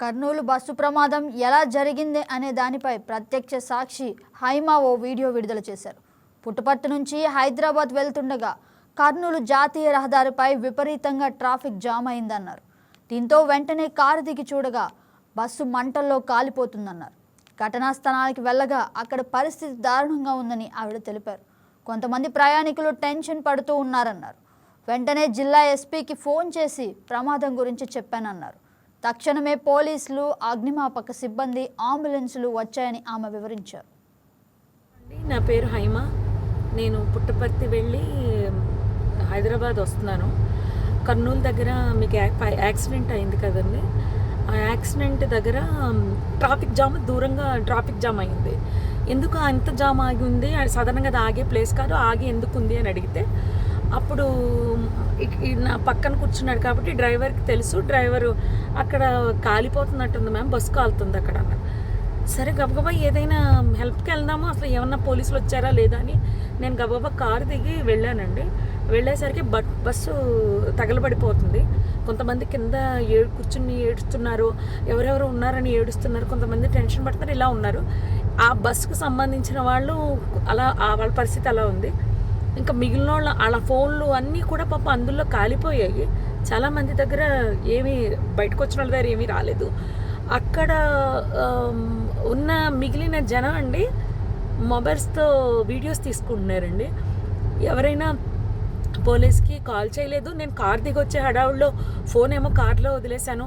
Kurnool bus ప్రమాదం ఎలా జరిగింది అనే దానిపై ప్రత్యక్ష సాక్షి హైమా ఓ వీడియో విడుదల చేశారు. పుట్టుపట్టు నుంచి హైదరాబాద్ వెళ్తుండగా కర్నూలు జాతీయ రహదారిపై విపరీతంగా ట్రాఫిక్ జామ్ అయిందన్నారు. దీంతో వెంటనే కారు దిగి చూడగా బస్సు మంటల్లో కాలిపోతుందన్నారు. ఘటనా స్థలానికి వెళ్ళగా అక్కడ పరిస్థితి దారుణంగా ఉందని ఆవిడ తెలిపారు. కొంతమంది ప్రయాణికులు టెన్షన్ పడుతూ ఉన్నారన్నారు. వెంటనే జిల్లా ఎస్పీకి ఫోన్ చేసి ప్రమాదం గురించి చెప్పానన్నారు. తక్షణమే పోలీసులు అగ్నిమాపక సిబ్బంది అంబులెన్సులు వచ్చాయని ఆమె వివరించారు. అండి, నా పేరు హైమ. నేను పుట్టపర్తి వెళ్ళి హైదరాబాద్ వస్తున్నాను. కర్నూలు దగ్గర మీకు యాక్సిడెంట్ అయింది కదండి. ఆ యాక్సిడెంట్ దగ్గర ట్రాఫిక్ జామ్ దూరంగా ట్రాఫిక్ జామ్ అయింది. ఎందుకు అంత జామ్ ఆగి ఉంది? అది అది ఆగే ప్లేస్ కాదు ఆగి ఎందుకు ఉంది అని అడిగితే అప్పుడు నా పక్కన కూర్చున్నాడు కాబట్టి డ్రైవర్కి తెలుసు. డ్రైవరు అక్కడ కాలిపోతున్నట్టుంది మ్యామ్ బస్సు కాలుతుంది అక్కడ. అన్నారు సరే గబగబా ఏదైనా హెల్ప్కి వెళ్దాము? అసలు ఏమన్నా పోలీసులు వచ్చారా లేదా అని నేను గబగబా కారు దిగి వెళ్ళానండి. వెళ్ళేసరికి బట్ బస్సు తగలబడిపోతుంది. కొంతమంది కింద ఏ కూర్చుని ఏడుస్తున్నారు. ఎవరెవరు ఉన్నారని ఏడుస్తున్నారు. కొంతమంది టెన్షన్ పడుతున్నారు ఇలా ఉన్నారు. ఆ బస్సుకు సంబంధించిన వాళ్ళు అలా ఆ వాళ్ళ పరిస్థితి అలా ఉంది. ఇంకా మిగిలిన వాళ్ళ వాళ్ళ ఫోన్లు అన్నీ కూడా పాప అందులో కాలిపోయాయి. చాలామంది దగ్గర ఏమీ బయటకు వచ్చిన వాళ్ళ దగ్గర ఏమీ రాలేదు. అక్కడ ఉన్న మిగిలిన జనం అండి మొబైల్స్తో వీడియోస్ తీసుకుంటున్నారండి. ఎవరైనా పోలీస్కి కాల్ చేయలేదు. నేను కార్ దిగి వచ్చే హడావుల్లో ఫోన్ ఏమో కార్లో వదిలేశాను.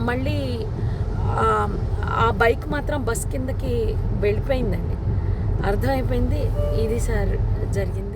మళ్ళీ ఆ, బైక్ మాత్రం బస్ కిందకి వెళ్ళిపోయిందండి. అర్థమైపోయింది ఇది సార్ జరిగింది.